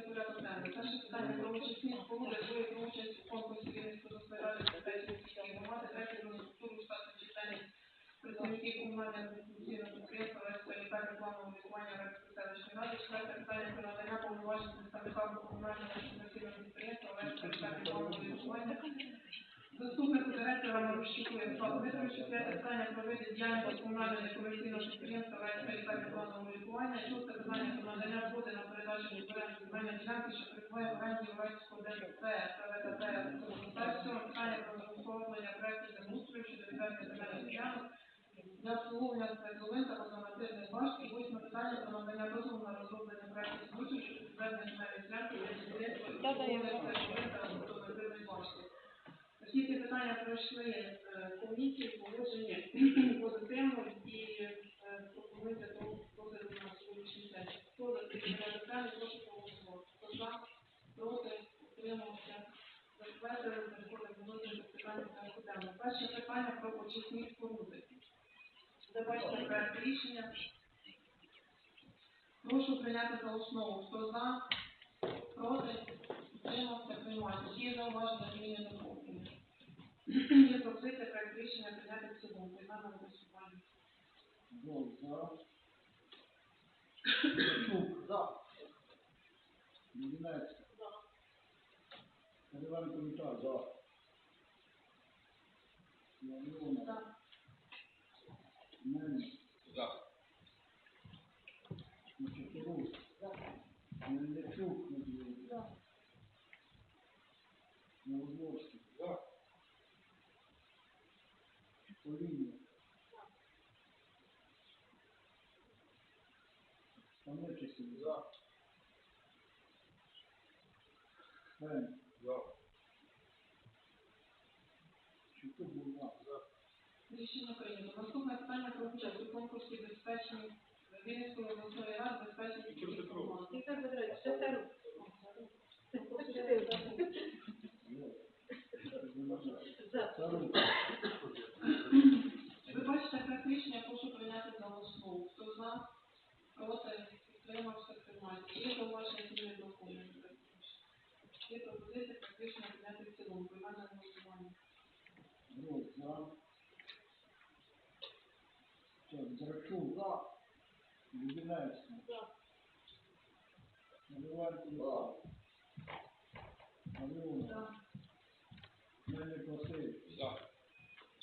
наступний порядок денний. Перше питання про очисні споруди, друге про участь у конкурсі Вінницької міської ради з міської громади, третє про структуру штату чисельність працівників комунального адміністративного підприємства РСПЛК рекламного лікування Рецької селищної ради, четверте питання про надання повноважень представникам комунального адміністративного підприємства РСПЛК рекламного лікування. Заступнику директора Марущуку Ярославу Дмитровичу, п'яте питання про види діяльності комунального некомерційного підприємства РСПЛК рекламного лікування, шосте питання про надання згоди на передачу оренду земельної ділянки, що перебуває в оренді Уральського ДСП та ВКП документацію, питання про оформлення проекту землеустрою щодо відведення земельних ділянок для обслуговування спецовин та позамативних башт, і восьме питання про надання дозволу на розроблення проекту землеустрою щодо відведення земельних ділянки для будівництва Всі пройшли комісії, погоджені позитивно і е, до розгляду на сьогоднішній день. Хто за цей порядок прошу проголосувати. Хто за, проти, утримався, затвердили, до розгляду питання порядку денного. Перше питання про очисні споруди. Де проект рішення. Прошу прийняти за основу. Хто за, проти, утримався, приймається. Є зауваження зміни доповнення? Є пропозиція проект рішення прийняти в цілому. Приймаємо голосування. Гол за. Чук. За. Лединецький. Переливаємо комітар. За. Леонова. За. Мельник. За. Мичаков. За. Мельничук. За. Новодворський. За. Поління. Станечий. За. Фен. За. Чуку. Рішення прийнято. Наступне питання про участь у конкурсі Вінницької обласної ради безпечні Петрович. Віктор Петрович, це це. Сару. Ви бачите проект рішення, прошу прийняти за основу. Хто за, проти, підтримався, приймається. Є зауваження зміни доповнення. Є пропозиція проект рішення прийняти в цілому. Приймання на голосування. Грот за. Так, Драчук. За. Лединецький. За. Наливайко. За. Алена. За. Мельник Василь. За.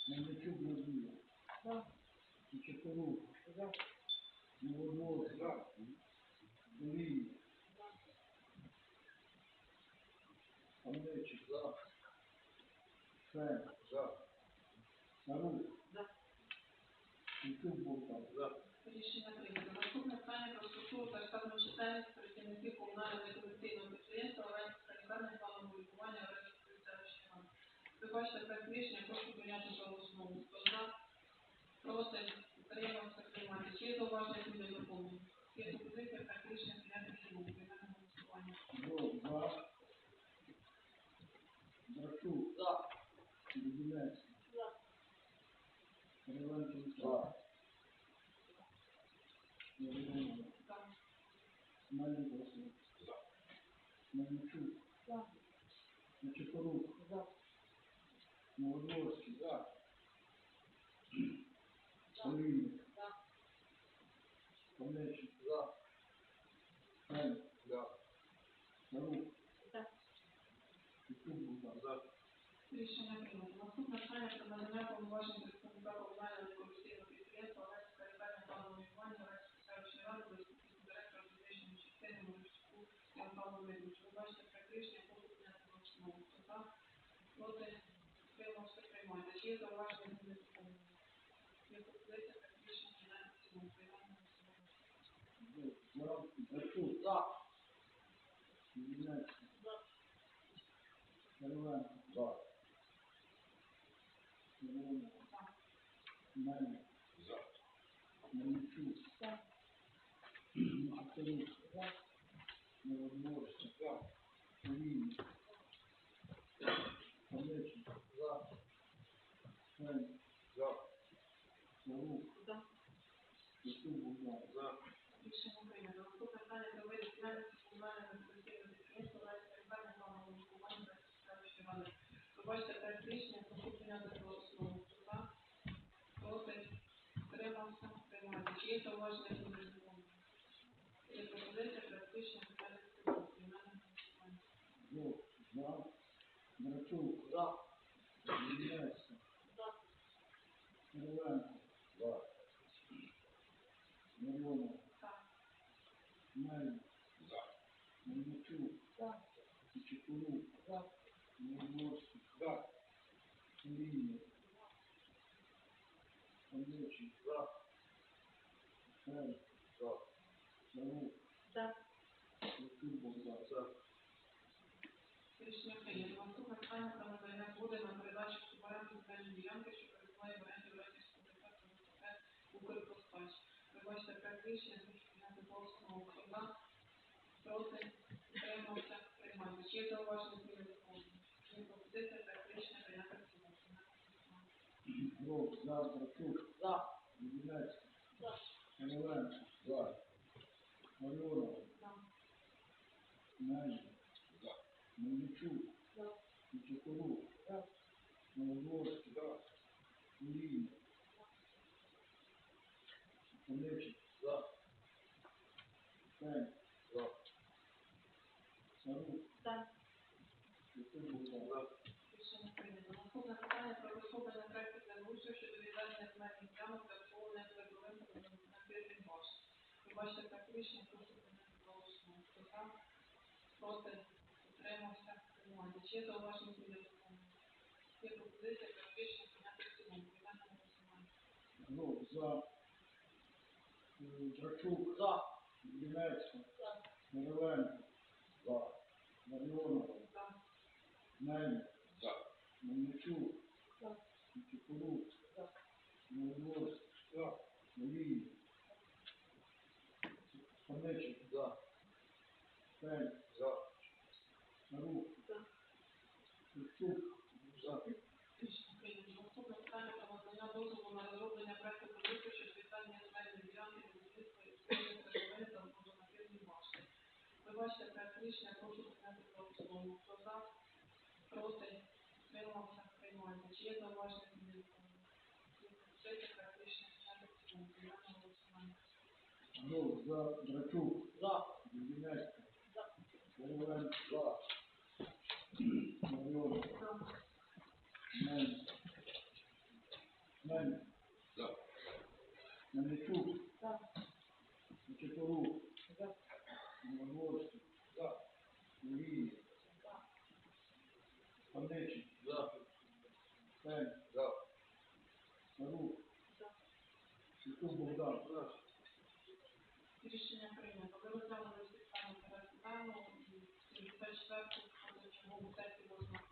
Мельничук Надія. Чекорук. За. Новодворський. За. Олій. Станечик. За. Фен. За. Сару. За. Чук Бурма. За. Рішення прийнято. Наступне питання про структуру та штатну працівників комунального некомерційного підприємства Оранська лікарня планового лікування Оранської селищної ради. Ви бачите проект рішення, прошу прийняти за основу. Хто за, проти, утримався, приймати. Чи є зауваження зміни доповнення? Є пропозиція проект рішення прийняти в цілому. Приймати на голосування. Грот за. Драчук. За. Лединецький. За. Переливаємо За. Леонова. За. Мельник Василь. За. Мельничук. За. Нечипорук. За. Новодворський. За. За. Станечик. За. Фен. За. Сарук. За. Бурма. За. Рішення прийнято. Наступне питання про надання повноважень представника комунального некомерційного підприємства Оранська лікарня планового лікування селищної ради до заступника директора фізичної частини Морську Ярославу Медведчу. Ви бачите прийняти за основу. Хто за, проти, утримався, приймати. Чи є зауваження зміни доповнення? Є пропозиція проект рішення прийняти в цілому. Приймаємо на голосування. Грот за. Драчук. За. Лединецький. За. Переливаємо. За. Леонова. За. Мельник. За. Мельничук. За. Старик. За. Новодворський. За. Олійник. Конечний. За. Фен. За. Сарук. За. Петух Богдан. За. Рішення прийнято. Наступне питання про види діяльності комунального адміністративного підприємства «Лайф Придбання плану лікування та селищної ради». Пробачте, проект рішення прошу прийняти за основу. За. Проти. Утримався. Приймається. Чи є зауваження до закону? Є пропозиція проект рішення прийняти голосування. Жовт. За. Драчук. За. Ємець. За. Кириленко. За. Миронов. Так. Мельник. За. Мельничук. За. Чекурук. За. Новодворський. За. Олійник. Конечний. За. Фен. За. Сарук. За. Петух Богдан. За. Рішення прийнято. Наступне питання про надання згоди на передачу в суборенду земельної ділянки, що перебуває в оренді в Радівському департаменту Укрпроспач. Ви бачите проект рішення, прошу прийняти за основу. Хто за? Проти? Утримався? Приймається. Чи є зауваження до закону? Є пропозиція проект рішення прийняти в цілому. Жовт. За. Драчук. За. Ємець. За. Кириленко. За. Миронов. За. Мельник. За. Мельничук. За. Чекурук. Новодворський. За. Олійник. Конечний. За. Фен. За. Сарук. За. Богдан. За. Рішення прийнято. Наступне питання про висловлення Ви бачите проект рішення, прошу прийняти за основу. Хто за? Проти? Утримався? Приймається. Чи є зауваження до закону? Є пропозиція проект рішення прийняти в цілому. Приймаємо голосування. Жовт. За. Е, Драчук. За. Ємецька. За. Кириленко. За. Маріонова. За. Мельник. За. Мельничук. За. Чекурук. За. Новодворський. За. Олійник. Конечний. За. Фен. За. Сарук. За. Петух. За. Рішення прийнято. Наступне питання про надання дозволу на розроблення проекту продукту щодо відведення земельної ділянки для будівництва і створення твердовини та альтернативні башти. Ви бачите проект рішення, прошу прийняти за основу. Хто за? Проти? Утримався? Жовт. За. Драчук. За. Ємецька. За. Кириленко. За. Маріонова. За. Мельник. Мельник. За. Мельничук. За. Чекурук. За. Новодворський. За. Олійник. За. Конечний. За. Фен. За. Сарук. За. Петух Богдан. За. Рішення прийнято. Ви розглянули всі питання порядку денного і 74-ту позачергову сесію 8